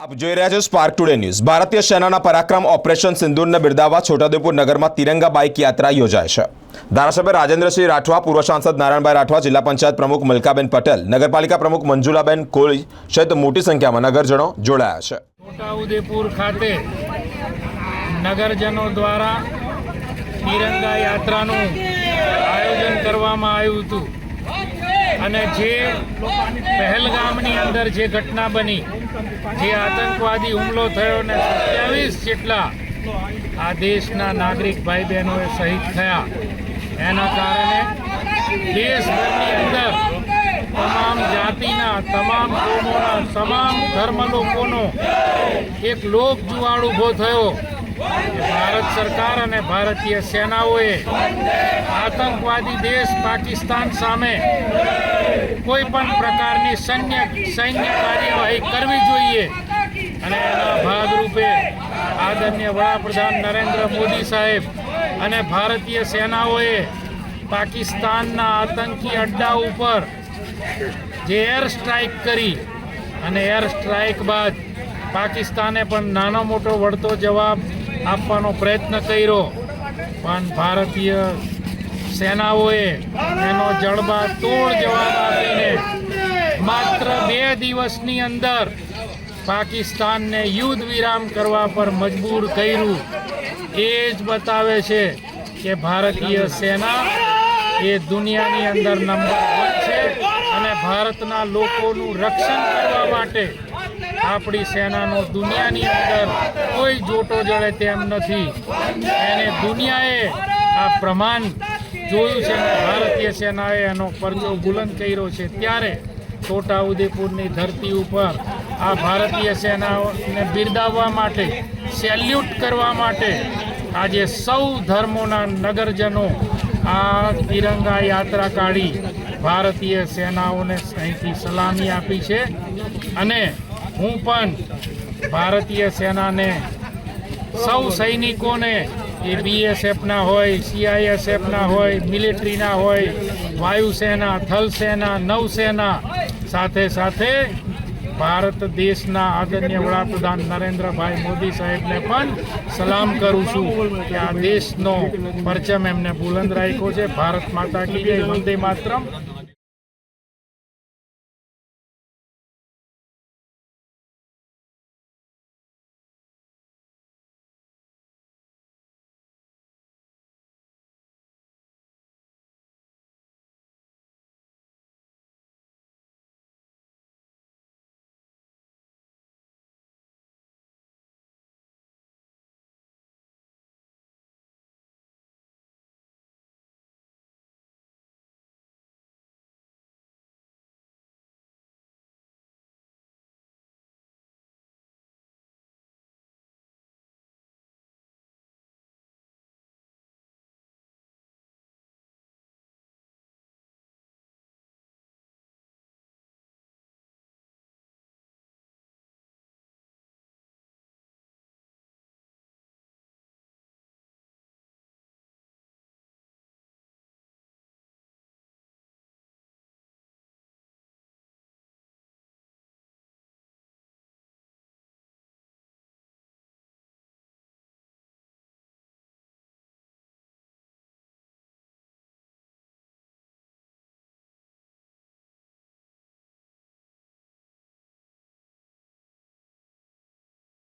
આપ જોઈ રહ્યા છો સ્પાર્ક ટુડે ન્યૂઝ ભારતીય સેનાના પરાક્રમ ઓપરેશન સિંદૂરને બિરદાવવા છોટાઉદેપુર નગરમાં તિરંગા બાઇક યાત્રા યોજાય છે. ધારાસભ્ય રાજેન્દ્રસિંહ રાઠવા, પૂર્વ સાંસદ નારાયણભાઈ રાઠવા, જિલ્લા પંચાયત પ્રમુખ મલકાબેન પટેલ, નગરપાલિકા પ્રમુખ મંજુલાબેન કોળી સહિત મોટી સંખ્યામાં નગરજનો જોડાયા છે. છોટાઉદેપુર ખાતે નગરજનો દ્વારા તિરંગા યાત્રાનું આયોજન કરવામાં આવ્યું હતું. અને જે પહેલગામની અંદર જે ઘટના બની, જે આતંકવાદી હુમલો થયો અને સત્યાવીસ જેટલા આ દેશના નાગરિક ભાઈ બહેનોએ શહીદ થયા. એના કારણે દેશભરની અંદર તમામ જાતિના, તમામ કોમોના, તમામ ધર્મ લોકોનો એક લોક જુવાળ ઊભો થયો. ભારત સરકાર અને ભારતીય સેનાઓએ આતંકવાદી દેશ પાકિસ્તાન સામે કોઈ પણ પ્રકારની સૈન્ય સૈન્ય કાર્યવાહી કરવી જોઈએ. અને એના ભાગરૂપે આદરણીય વડાપ્રધાન નરેન્દ્ર મોદી સાહેબ અને ભારતીય સેનાઓએ પાકિસ્તાનના આતંકી અડ્ડા ઉપર જે એર સ્ટ્રાઇક કરી અને એર સ્ટ્રાઇક બાદ પાકિસ્તાને પણ નાનો મોટો વળતો જવાબ આપવાનો પ્રયત્ન કર્યો. પણ ભારતીય સેનાઓએ એનો જડબા તોડ જવાબ આપીને માત્ર બે દિવસની અંદર પાકિસ્તાનને યુદ્ધ વિરામ કરવા પર મજબૂર કર્યું. એ જ બતાવે છે કે ભારતીય સેના એ દુનિયાની અંદર નંબર વન છે અને ભારતના લોકોનું રક્ષણ કરવા માટે આપણી સેનાનો દુનિયાની અંદર કોઈ જોટો જળે તેમ નથી. એને દુનિયાએ આ પ્રમાણ જોયું છે ભારતીય સેનાએ એનો પરચો બુલંદ કર્યો છે. ત્યારે છોટાઉદેપુરની ધરતી ઉપર આ ભારતીય સેનાઓને બિરદાવવા માટે, સેલ્યુટ કરવા માટે આજે સૌ ધર્મોના નગરજનો આ તિરંગા યાત્રા કાઢી ભારતીય સેનાઓને અહીંથી સલામી આપી છે. અને હું પણ ભારતીય સેનાને, સૌ સૈનિકોને, એ બીએસએફના હોય સીઆઈએસએફના હોય મિલિટરીના હોય, વાયુસેના, થલસેના, નૌસેના, સાથે સાથે ભારત દેશના આદરણીય વડાપ્રધાન નરેન્દ્રભાઈ મોદી સાહેબને પણ સલામ કરું છું કે આ દેશનો પરચમ એમને બુલંદ રાખ્યો છે. ભારત માતા કી જય. વંદે માતરમ.